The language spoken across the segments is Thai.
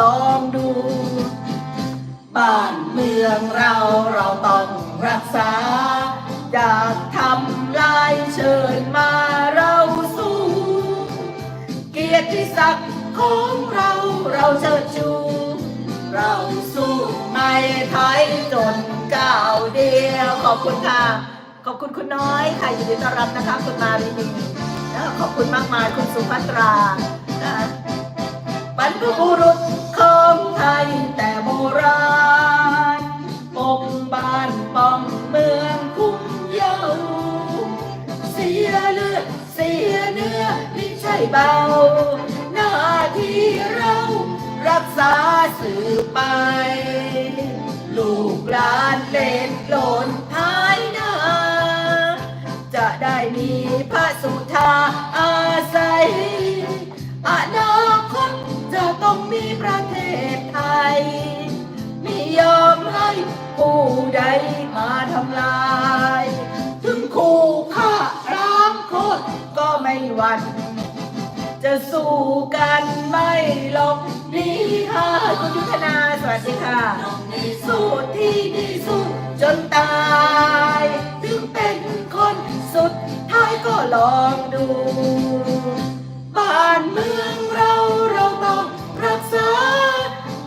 ลองดู บ้านเมืองเราเราต้องรักษา อยากทำลายเชิญมาเราสู้ เกียรติศักดิ์ของเราเราเชิดชู เราสู้ไม่ถอยจนก้าวเดียว ขอบคุณค่ะ ขอบคุณคุณน้อยค่ะยินดีต้อนรับนะคะ คุณมารีนีนะขอบคุณมากมายคุณสุภัตรานะ บรรพบุรุษของไทยแต่โบราณ ปกบ้านป้องเมืองคุ้มเยาวเสียเลือดเสียเนื้อไม่ใช่เบา หน้าที่เรารักษาสืบไป ลูกหลานเล่นหล่นภายนา จะได้มีพระสุธา อมให้ผู้ใดมาทำลาย ถึงคู่ฆ่าร้างโคตรก็ไม่หวั่นจะสู้กันไม่หลบหนีค่ะคุณยุทธนาสวัสดีค่ะ สู้ที่ดีสู้จนตาย ถึงเป็นคนสุดท้ายก็ลองดู บ้านเมือง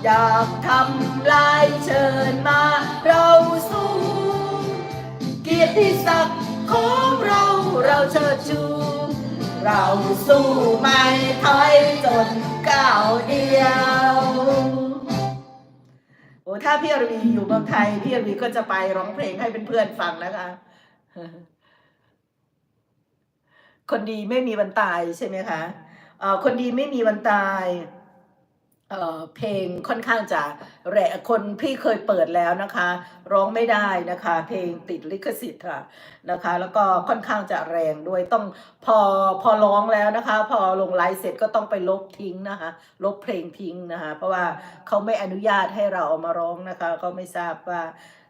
อยากทำลายเชิญมาเราสู้เกียรติศักดิ์ของเราเราเชิดชู เราสู้ไม่ถอยจนก้าวเดียวโอ้ถ้าพี่อรวีอยู่เมืองไทย พี่อรวีก็จะไปร้องเพลงให้เพื่อนๆฟังนะคะคนดีไม่มีวันตายใช่ไหมคะคนดีไม่มีวันตาย เเพลงค่อนข้างจะแรงคนพี่เคยเปิดแล้วนะคะ ร้องไม่ได้นะคะ เพลงติดลิขสิทธิ์ค่ะนะคะ แล้วก็ค่อนข้างจะแรงด้วยต้องพอพอร้องแล้วนะคะ พอลงไลฟ์เสร็จก็ต้องไปลบทิ้งนะคะ ลบเพลงทิ้งนะคะ เพราะว่าเขาไม่อนุญาตให้เราเอามาร้องนะคะ ก็ไม่ทราบว่า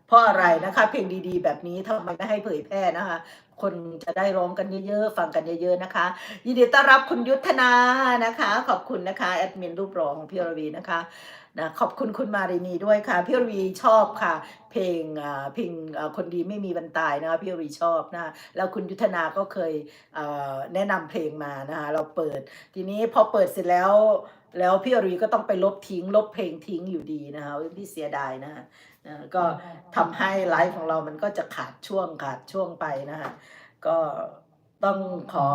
เพราะอะไรนะคะ เพลงดีๆ แบบนี้ทำไมไม่ให้เผยแพร่นะคะ คนจะได้ร้องกันเยอะๆ ฟังกันเยอะๆนะคะ ยินดีต้อนรับคุณยุทธนานะคะ ขอบคุณนะคะแอดมินรูปรอของพี่รวีนะคะนะขอบคุณคุณมารินีด้วยค่ะ พี่รวีชอบค่ะ เพลงอ่าเพลงอ่าคนดีไม่มีวันตายนะคะพี่รวีชอบนะแล้วคุณยุทธนาก็เคยแนะนำเพลงมานะคะเราเปิดทีนี้พอเปิดเสร็จแล้ว แล้วพี่อรีก็ต้องไปลบทิ้ง ลบเพลงทิ้งอยู่ดีนะคะพี่เสียดายนะคะก็ทำให้ไลฟ์ของเรามันก็จะขาดช่วงขาดช่วงไปนะคะก็ต้องขอ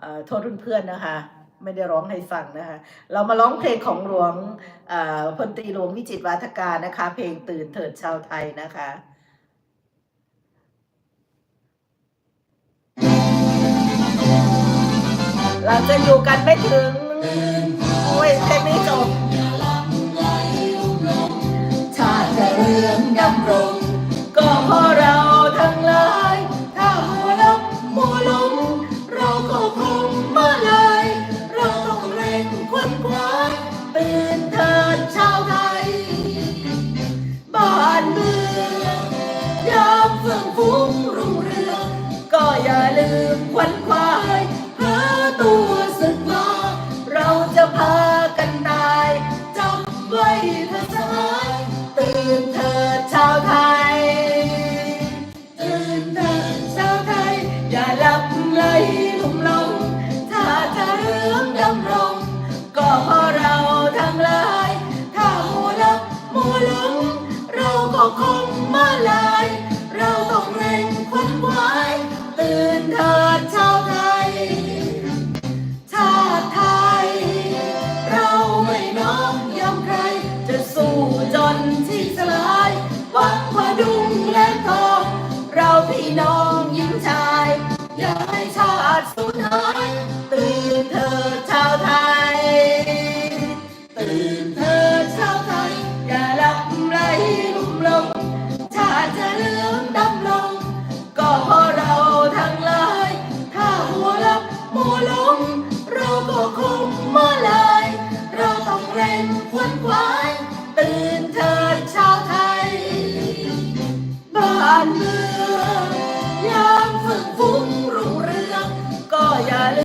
เอ่อโทษเพื่อนๆนะคะ ไม่ได้ร้องให้ฟังนะคะ เรามาร้องเพลงของหลวงพลตรีหลวงวิจิตวาทการนะคะ เพลงตื่นเถิดชาวไทยนะคะเราจะอยู่กันไม่ถึง ดสูญหายตื่นเถิดชาวไทย ตื่นเถิดชาวไทย อย่าหลับไหลลุ่มหลงชาติจะเลืองดำลง ก็เพราะเราทั้งหลาย ถ้าหัวลับหัวหลง เราก็คงเมาลาย เราต้องเร่งควนควาย ตื่นเถิดชาวไทย บ้านเมือง